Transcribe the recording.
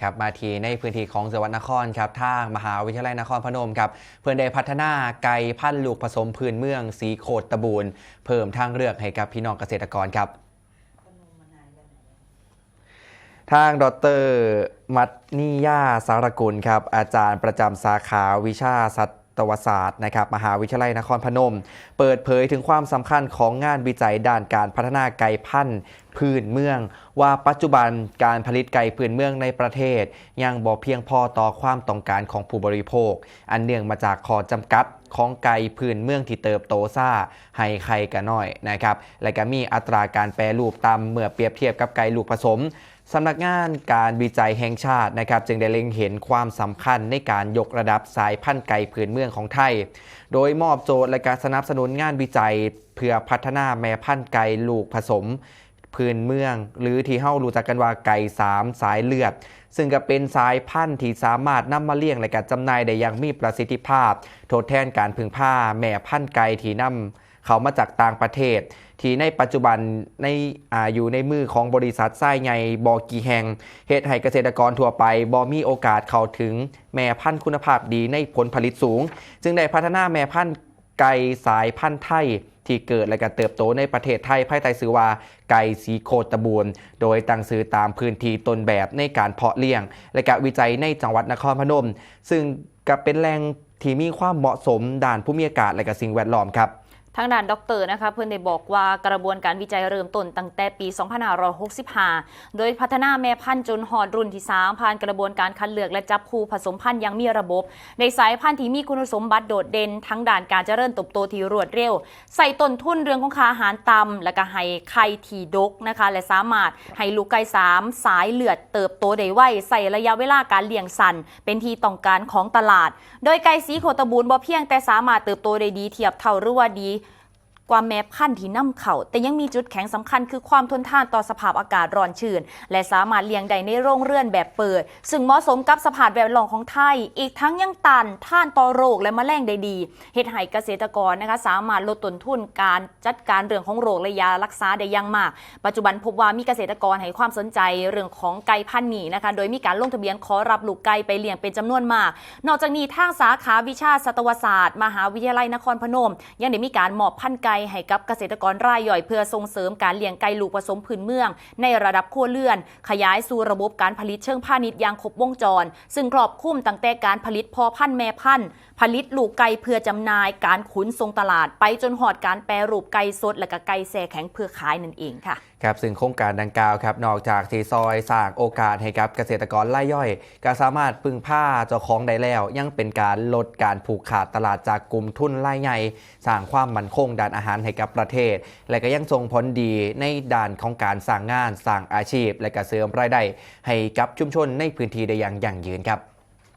ครับมาทีในพื้นที่ของจังหวัดนครครับทางมหาวิทยาลัยนครพนมครับเพื่อนได้พัฒนาไก่พันธุ์ลูกผสมพื้นเมืองสีโคตตะบูนเพิ่มทางเลือกให้กับพี่น้องเกษตรกรครับ ทางดรมัตนิยาสารกุลครับอาจารย์ประจำสาขาวิชาสัตว ตวศาสตร์นะครับมหาวิทยาลัยนครพนม เปิดเผยถึงความสำคัญของงานวิจัยด้านการพัฒนาไก่พันธุ์พื้นเมือง ว่าปัจจุบันการผลิตไก่พื้นเมืองในประเทศ ยังบ่เพียงพอต่อความต้องการของผู้บริโภค อันเนื่องมาจากข้อจำกัด ของไก่พื้นเมืองที่เติบโตซ่าให้ไข่กันน้อยนะครับและก็มีอัตราการแปรรูปต่ำเมื่อเปรียบเทียบกับไก่ลูกผสมสำนักงานการวิจัยแห่งชาตินะครับ จึงได้เล็งเห็นความสำคัญในการยกระดับสายพันธุ์ไก่พื้นเมืองของไทย โดยมอบโจทย์และการสนับสนุนงานวิจัย เพื่อพัฒนาแม่พันธุ์ไก่ลูกผสม พื้นเมือง หรือที่เฮารู้จักกันว่าไก่สามสายเลือด ซึ่งก็เป็นสายพันธุ์ที่สามารถนำมาเลี้ยงและก็จำหน่ายได้อย่างมีประสิทธิภาพ ทดแทนการพึ่งผ้าแม่พันธุ์ไก่ที่นำเขามาจากต่างประเทศ ที่ในปัจจุบันในอาอยู่ในมือของบริษัทไส้ใหญ่บอกีแห่งเฮ็ดให้เกษตรกรทั่วไปบอมีโอกาสเข้าถึงแม่พันธุ์คุณภาพดีในผลผลิตสูง จึงได้พัฒนาแม่พันธุ์ ไก่สายพันธุ์ไทย ที่เกิดและการเติบโตในประเทศไทยภายใต้ชื่อว่า ไก่สีโคตบูนโดยตั้งซื้อตามพื้นที่ต้นแบบในการเพาะเลี้ยง และการวิจัยในจังหวัดนครพนม ซึ่งก็เป็นแหล่งที่มีความเหมาะสมด้านภูมิอากาศและก็สิ่งแวดล้อมครับ ทางด้านดอกเตอรนะคะเพื่อนได้บอกว่ากระบวนการวิจัยเริ่มต้นตั้งแต่ปี 2565 โดยพัฒนาแม่พันธุ์จนหอดรุ่นที่3ผ่านกระบวนการคัดเลือกและจับคู่ผสมพันธุ์อยังมีระบบ ในสายพันธุ์ที่มีคุณสมบัติโดดเด่นทั้งด่านการเจริญเติบโตที่รวดเร็ว ใส่ต้นทุนเรื่องของค่าอาหารต่ำและก็ให้ไข่ที่ดกนะคะ และสามารถให้ลูกไก่สามสายเลือดเติบโตได้ไวใส่ระยะเวลาการเลี้ยงสั้นเป็นที่ต้องการของตลาด โดยไก่สีโคตบูรณ์บ่เพียงแต่สามารถเติบโตได้ดีเทียบเท่าหรือว่าดี กว่าแม้พันธุ์ที่นำเข้าแต่ยังมีจุดแข็งสำคัญคือความทนทานต่อสภาพอากาศร้อนชื้นและสามารถเลี้ยงได้ในโรงเรือนแบบเปิด ซึ่งเหมาะสมกับสภาพแวดล้อมของไทย อีกทั้งยังตันท่านต่อโรคและแมลงได้ดีเฮ็ดให้เกษตรกรนะคะสามารถลดต้นทุนการจัดการเรื่องของโรคและยารักษาได้อย่างมาก ปัจจุบันพบว่ามีเกษตรกรให้ความสนใจเรื่องของไก่พันธุ์นี้นะคะโดยมีการลงทะเบียนขอรับลูกไก่ไปเลี้ยงเป็นจำนวนมาก นอกจากนี้ทางสาขาวิชาสัตวศาสตร์ มหาวิทยาลัยนครพนม ยังได้มีการมอบพันธุ์ไก่ให้กับเกษตรกรรายย่อยเพื่อส่งเสริมการเลี้ยงไก่ลูกผสมพื้นเมือง ในระดับครัวเรือน ขยายสู่ระบบการผลิตเชิงพาณิชย์อย่างครบวงจร ซึ่งครอบคลุมตั้งแต่การผลิตพอพันธุ์แม่พันธุ์ผลิตลูกไก่เพื่อจำหน่าย การขุนส่งตลาด ไปจนหอดการแปรรูปไก่สด และก็ไก่แช่แข็งเพื่อขายนั่นเองค่ะครับซึ่งโครงการดังกล่าวครับนอกจากที่ซอยสร้างโอกาสให้กับเกษตรกรรายย่อย ก็สามารถพึ่งผ้าเจ้าของได้แล้ว ยังเป็นการลดการผูกขาดตลาดจากกลุ่มทุนรายใหญ่สร้างความมั่นคงด้านอาหารารให้กับประเทศ และก็ยังส่งผลดีในด้านของการสร้างงานสร้างอาชีพ และก็เสริมรายได้ให้กับชุมชนในพื้นที่ได้อย่างยั่งยืนครับ